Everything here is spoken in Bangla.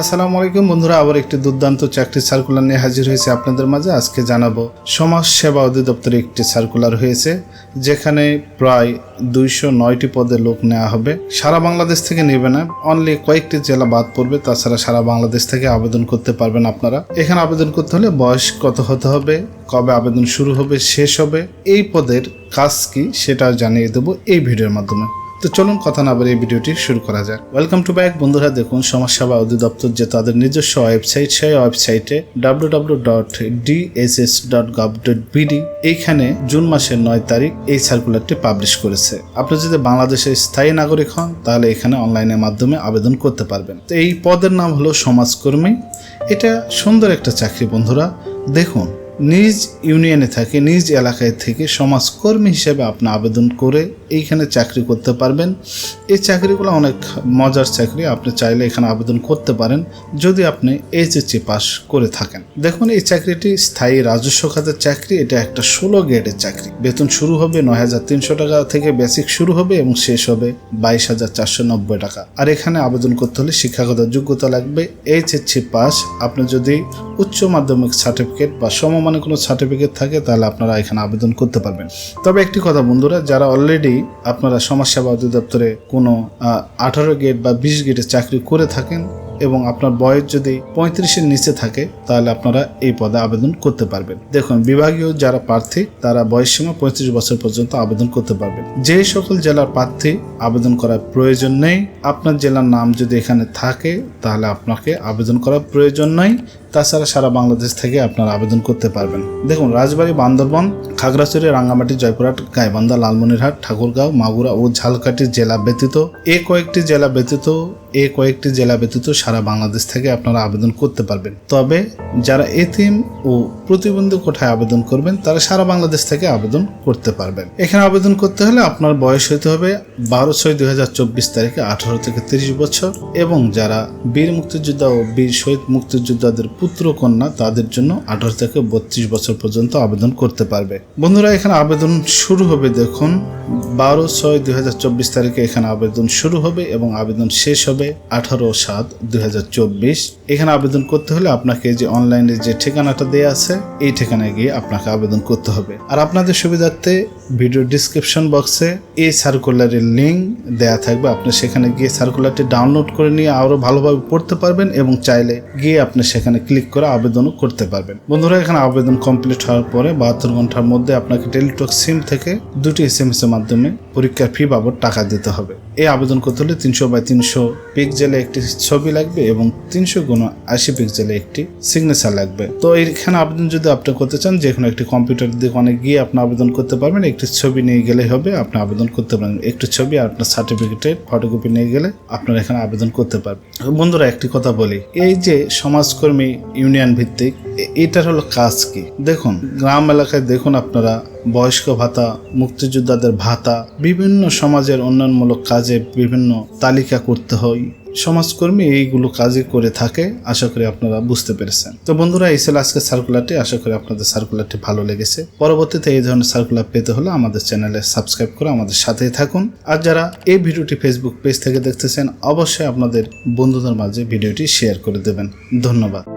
আসসালামু আলাইকুম বন্ধুরা, আবার একটি দুর্দান্ত চাকরি সার্কুলার নিয়ে হাজির হয়েছে আপনাদের মাঝে। আজকে জানাব, সমাজ সেবা অধিদপ্তরে একটি সার্কুলার হয়েছে, যেখানে প্রায় দুইশো নয়টি পদে লোক নেওয়া হবে। সারা বাংলাদেশ থেকে নেবে না অনলি কয়েকটি জেলা বাদ পড়বে, তাছাড়া সারা বাংলাদেশ থেকে আবেদন করতে পারবেন আপনারা। এখানে আবেদন করতে হলে বয়স কত হতে হবে, কবে আবেদন শুরু হবে, শেষ হবে, এই পদের কাজ কি সেটা জানিয়ে দেবো এই ভিডিওর মাধ্যমে। তো চলুন কথা না বলে এই ভিডিওটি শুরু করা যাক। ওয়েলকাম টু ব্যাক বন্ধুরা, দেখুন, সমাজসেবা অধিদপ্তর যে তাদের নিজস্ব ওয়েবসাইট সেই ওয়েবসাইটে W W dot DSS dot gov dot BD এইখানে জুন মাসের নয় তারিখ এই সার্কুলারটি পাবলিশ করেছে। আপনি যদি বাংলাদেশের স্থায়ী নাগরিক হন, তাহলে এখানে অনলাইনের মাধ্যমে আবেদন করতে পারবেন। তো এই পদের নাম হলো সমাজকর্মী। এটা সুন্দর একটা চাকরি, বন্ধুরা। দেখুন নিজ ইউনিয়নে থাকে, নিজ এলাকায় থেকে সমাজকর্মী হিসেবে আপনি আবেদন করে এইখানে চাকরি করতে পারবেন। এই চাকরিগুলো অনেক মজার চাকরি, আপনি চাইলে এখানে আবেদন করতে পারেন যদি আপনি এইচএসসি পাস করে থাকেন। দেখুন, এই চাকরিটি স্থায়ী রাজস্ব খাতের চাকরি, এটা একটা ষোলো গ্রেডের চাকরি। বেতন শুরু হবে নয় হাজার তিনশো টাকা থেকে বেসিক শুরু হবে এবং শেষ হবে বাইশ হাজার চারশো নব্বই টাকা। আর এখানে আবেদন করতে হলে শিক্ষাগত যোগ্যতা লাগবে। এইচএসসি পাস, আপনি যদি উচ্চ মাধ্যমিক সার্টিফিকেট বা সমমানের কোনো সার্টিফিকেট থাকে, তাহলে আপনারা এখানে আবেদন করতে পারবেন। তবে একটি কথা বন্ধুরা, যারা অলরেডি আপনারা সমাজসেবা অধিদপ্তরে কোনো আঠারো গেট বা বিশ গেটের চাকরি করে থাকেন এবং আপনার বয়স যদি পঁয়ত্রিশের নিচে থাকে, তাহলে আপনারা এই পদে আবেদন করতে পারবেন। দেখুন, বিভাগীয় যারা প্রার্থী, তারা বয়সসীমা পঁয়ত্রিশ বছর পর্যন্ত আবেদন করতে পারবেন। যে সকল জেলার প্রার্থী আবেদন করার প্রয়োজন নেই, আপনার জেলার নাম যদি এখানে থাকে, তাহলে আপনাকে আবেদন করার প্রয়োজন নেই। তাছাড়া সারা বাংলাদেশ থেকে আপনারা আবেদন করতে পারবেন। দেখুন, রাজবাড়ী, বান্দরবন, খাগড়াছড়ি, রাঙ্গামাটি, জয়পুরহাট, গাইবান্ধা, লালমনিরহাট, ঠাকুরগাঁও, মাগুরা ও ঝালকাঠি জেলা ব্যতীত এ কয়েকটি জেলা ব্যতীত, এ কয়েকটি জেলা ব্যতীত সারা বাংলাদেশ থেকে আপনারা আবেদন করতে পারবেন। তবে যারা এতিম ও প্রতিবন্ধী কোঠায় আবেদন করবেন, তারা সারা বাংলাদেশ থেকে আবেদন করতে পারবেন। এখানে আবেদন করতে হলে আপনার বয়স হতে হবে বারো ছয় দুই তারিখে আঠারো থেকে তিরিশ বছর এবং যারা বীর মুক্তিযোদ্ধা ও বীর শহীদ মুক্তিযোদ্ধাদের পুত্র কন্যা, তাদের জন্য আঠারো থেকে বত্রিশ বছর পর্যন্ত আবেদন করতে পারবে। বন্ধুরা, এখানে আবেদন শুরু হবে, দেখুন, বারো ছয় দুই তারিখে এখানে আবেদন শুরু হবে এবং আবেদন শেষ হবে আঠারো সাত দুই এখানে আবেদন করতে হলে আপনাকে যে অনলাইনে যে ঠিকানাটা দেওয়া আছে এই ঠিকানায় গিয়ে আপনাকে আবেদন করতে হবে। আর আপনাদের সুবিধার্থে ভিডিও ডিসক্রিপশন বক্সে এই সার্কুলারের লিঙ্ক দেয়া থাকবে। আপনি সেখানে গিয়ে সার্কুলারটি ডাউনলোড করে নিয়ে আরও ভালোভাবে পড়তে পারবেন এবং চাইলে গিয়ে আপনি সেখানে ক্লিক করে আবেদনও করতে পারবেন। বন্ধুরা, এখানে আবেদন কমপ্লিট হওয়ার পরে বাহাত্তর ঘণ্টার মধ্যে আপনাকে টেলিটক সিম থেকে দুটি এস এম এস এর মাধ্যমে পরীক্ষার ফি বাবদ টাকা দিতে হবে। এই আবেদন করতে হলে তিনশো বাই তিনশো পিক্সেলে একটি ছবি লাগবে এবং তিনশো গুণ আশি পিক্সেলে একটি সিগনেচার লাগবে। তো এইখানে আবেদন যদি আপনি করতে চান, যে কোনো একটি কম্পিউটার দোকানে গিয়ে আপনি আবেদন করতে পারবেন। একটি ছবি নিয়ে গেলেই হবে, আপনি আবেদন করতে পারবেন একটি ছবি আর আপনার সার্টিফিকেটের ফটোকপি নিয়ে গেলে আপনারা এখানে আবেদন করতে পারবেন। বন্ধুরা, একটি কথা বলি, এই যে সমাজকর্মী ইউনিয়ন ভিত্তিক এটার হলো কাজ কি? দেখুন, গ্রাম এলাকায় দেখুন আপনারা, বয়স্ক ভাতা, মুক্তিযোদ্ধাদের ভাতা, বিভিন্ন সমাজের উন্নয়নমূলক কাজে বিভিন্ন তালিকা করতে হয়। সমাজকর্মী এইগুলো কাজই করে থাকে, আশা করি আপনারা বুঝতে পেরেছেন। তো বন্ধুরা, এই ছিল আজকে সার্কুলারটি আশা করি আপনাদের সার্কুলারটি ভালো লেগেছে। পরবর্তীতে এই ধরনের সার্কুলার পেতে হলে আমাদের চ্যানেলে সাবস্ক্রাইব করে আমাদের সাথেই থাকুন। আর যারা এই ভিডিওটি ফেসবুক পেজ থেকে দেখতেছেন, অবশ্যই আপনাদের বন্ধুদের মাঝে ভিডিওটি শেয়ার করে দেবেন। ধন্যবাদ।